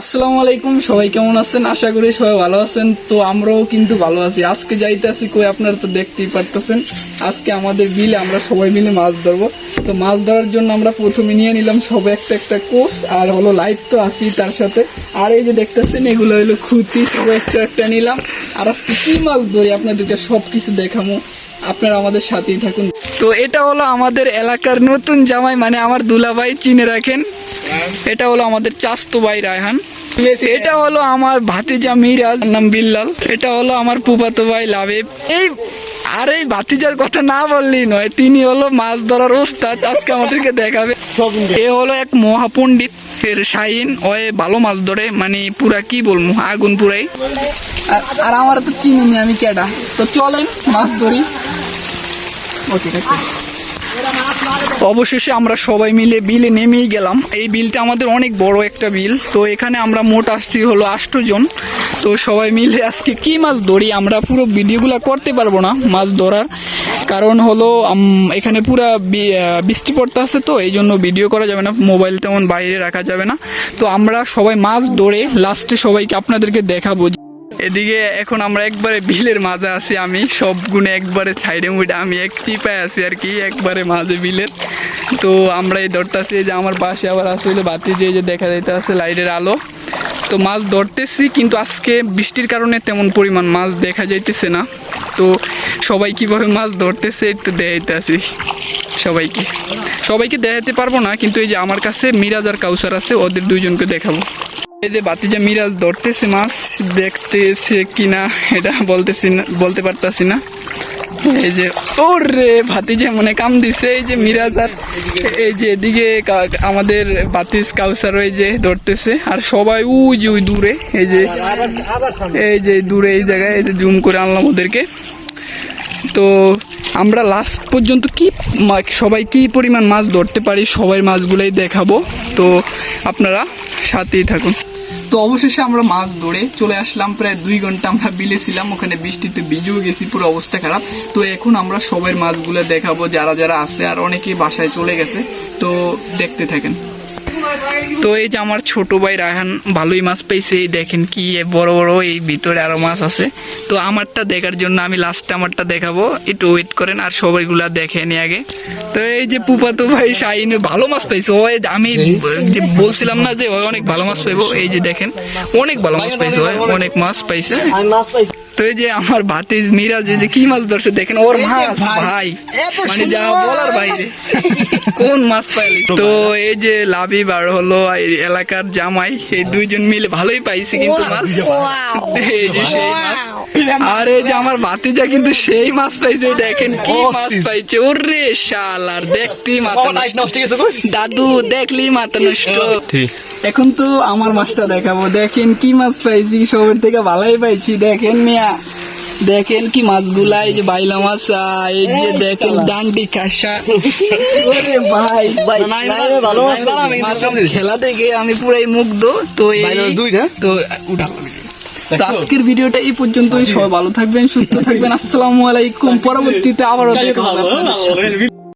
আসসালামু আলাইকুম, সবাই কেমন আছেন? আশা করি সবাই ভালো আছেন। তো আমরাও কিন্তু ভালো আছি। আজকে যাইতে আছি কই আপনারা তো দেখতেই পারতেছেন। আজকে আমাদের বিলে আমরা সবাই মিলে মাছ ধরবো। তো মাছ ধরার জন্য আমরা প্রথমে নিয়ে নিলাম সব একটা একটা কোষ আর হলো লাইট তো আছি তার সাথে। আর এই যে দেখতেছেন, এগুলো হলো খুঁতি সবাই একটা একটা নিলাম। আর আজকে কী মাছ ধরি আপনাদেরকে সব কিছু দেখাবো আপনারা আমাদের সাথেই থাকুন। তো এটা হলো আমাদের এলাকার নতুন জামাই মানে আমার দুলাভাই চিনে রাখেন। এটা হলো আমাদের চাস্তো ভাই রায়হান। এটা হলো আমার ভাতিজা মিরাজ নাম বিল্লাল। এটা হলো আমার পুপাতো ভাই লাভেব এই আর এই ভাতিজার কথা না বললেই নয় তিনি হলো মাছ ধরার ওস্তাদ আজকে আমাদেরকে দেখাবে। এ হলো এক মহাপণ্ডিত এর শাহিন। ওয়ে ভালো মাছ ধরে মানে পুরা কি বলব আগুন পুরাই। আর- আমার তো চিনি আমি কেডা? তো চলেন মাছ ধরি। ওকে অবশেষে আমরা সবাই মিলে বিলে নেমেই গেলাম। এই বিলটা আমাদের অনেক বড় একটা বিল। তো এখানে আমরা মোট আসছি হলো জন। তো সবাই মিলে আজকে কি মাছ ধরি আমরা পুরো ভিডিওগুলো করতে পারব না মাছ ধরার। কারণ হলো এখানে পুরা বৃষ্টি পড়তে আছে তো, এই জন্য ভিডিও করা যাবে না। মোবাইল তেমন বাইরে রাখা যাবে না। তো আমরা সবাই মাছ ধরে লাস্টে সবাইকে আপনাদেরকে দেখাবো। এদিকে এখন আমরা একবারে বিলের মাঝে আছি আমি। সব গুণে একবারে ছাইডে মুইডে আমি এক চিপায় আছি আর কি, একবারে মাঝে বিলের। তো আমরা এই ধরতেছি যে আমার পাশে আবার আছে যে বাতি যে দেখা যাইতে আছে লাইটের আলো। তো মাছ ধরতেছি কিন্তু আজকে বৃষ্টির কারণে তেমন পরিমাণ মাছ দেখা যাইতেছে না। তো সবাই কীভাবে মাছ ধরতেছে একটু দেখাইতে আছি সবাইকে। সবাইকে দেখাতে পারব না, কিন্তু এই যে আমার কাছে মিরাজ আর কাউসার আছে, ওদের দুইজনকে দেখাবো। এই যে বাতিজা মিরাজ ধরতেছে মাছ, দেখতেছে কিনা এটা বলতেছি না, বলতে পারতাছি না। এই যে, ওরে ভাতিজা মনে কাম দিছে এই যে মিরাজ আর এই যে এদিকে আমাদের বাতিস কাউসার ওই যে ধরতেছে, আর সবাই উই যে ওই দূরে, এই যে এই যে দূরে এই জায়গায়, এই যে জুম করে আনলাম ওদেরকে। তো আমরা লাস্ট পর্যন্ত কি সবাই কি পরিমাণ মাছ ধরতে পারি, সবাই মাছগুলোই দেখাবো। তো আপনারা সাথেই থাকুন। তো অবশেষে আমরা মাছ ধরে চলে আসলাম। প্রায় দুই ঘণ্টা আমরা বিলে ছিলাম ওখানে বৃষ্টিতে ভিজেও গেছি, পুরো অবস্থা খারাপ। তো এখন আমরা সবের মাছগুলো দেখাবো, যারা যারা আছে আর অনেকেই বাসায় চলে গেছে। তো দেখতে থাকেন। তো এই যে আমার ছোট ভাই রায়হান ভালোই মাছ পেয়েছে দেখেন কি বড় বড় এই ভিতরে আরও মাছ আছে। তো আমারটা দেখার জন্য আমি লাস্ট আমারটা দেখাবো একটু ওয়েট করেন আর সবাইগুলা দেখে নি আগে। তো এই যে পুপাতো ভাই শাহিন ভালো মাছ পাইছে ও আমি যে বলছিলাম না যে অনেক ভালো মাছ পাইবো এই যে দেখেন অনেক ভালো মাছ পাইছে অনেক মাছ পাইছে মাছ পাইছি তো এই যে আমার ভাতি মিরাজ এই যে কি মাছ ধরছে দেখেন ওর মাছ ভাই মানে যা বলার বাইরে। কোন মাছ পাইলি? তো এই যে লাভি বার হলো এই এলাকার জামাই এই দুইজন মিলে ভালোই পাইছে কিন্তু মাছ। এই যে সেই মাছ। আর এই যে আমার ভাতিজা কিন্তু সেই মাছ পাইছে দেখেন কি মাছ পাইছে ওরে শাল আর দেখতেই মাথা দাদু দেখলি মাথা নষ্ট। এখন তো আমার মাছটা দেখাবো। দেখেন কি মাছ পাইছি সবের থেকে ভালোই পাইছি। দেখেন মিয়া দেখেন কি মাছগুলা এই যে বাইলা মাছ এই যে দেখেন ডান্ডি কাঁসা। ওরে ভাই ভালো মাছ খেলা দেখে আমি পুরাই মুগ্ধ। তো এই বাইলার দুই না? তো উঠা তো আজকের ভিডিওটা এই পর্যন্তই। সবাই ভালো থাকবেন সুস্থ থাকবেন। আসসালামু আলাইকুম। পরবর্তীতে আবারও দেখা হবে।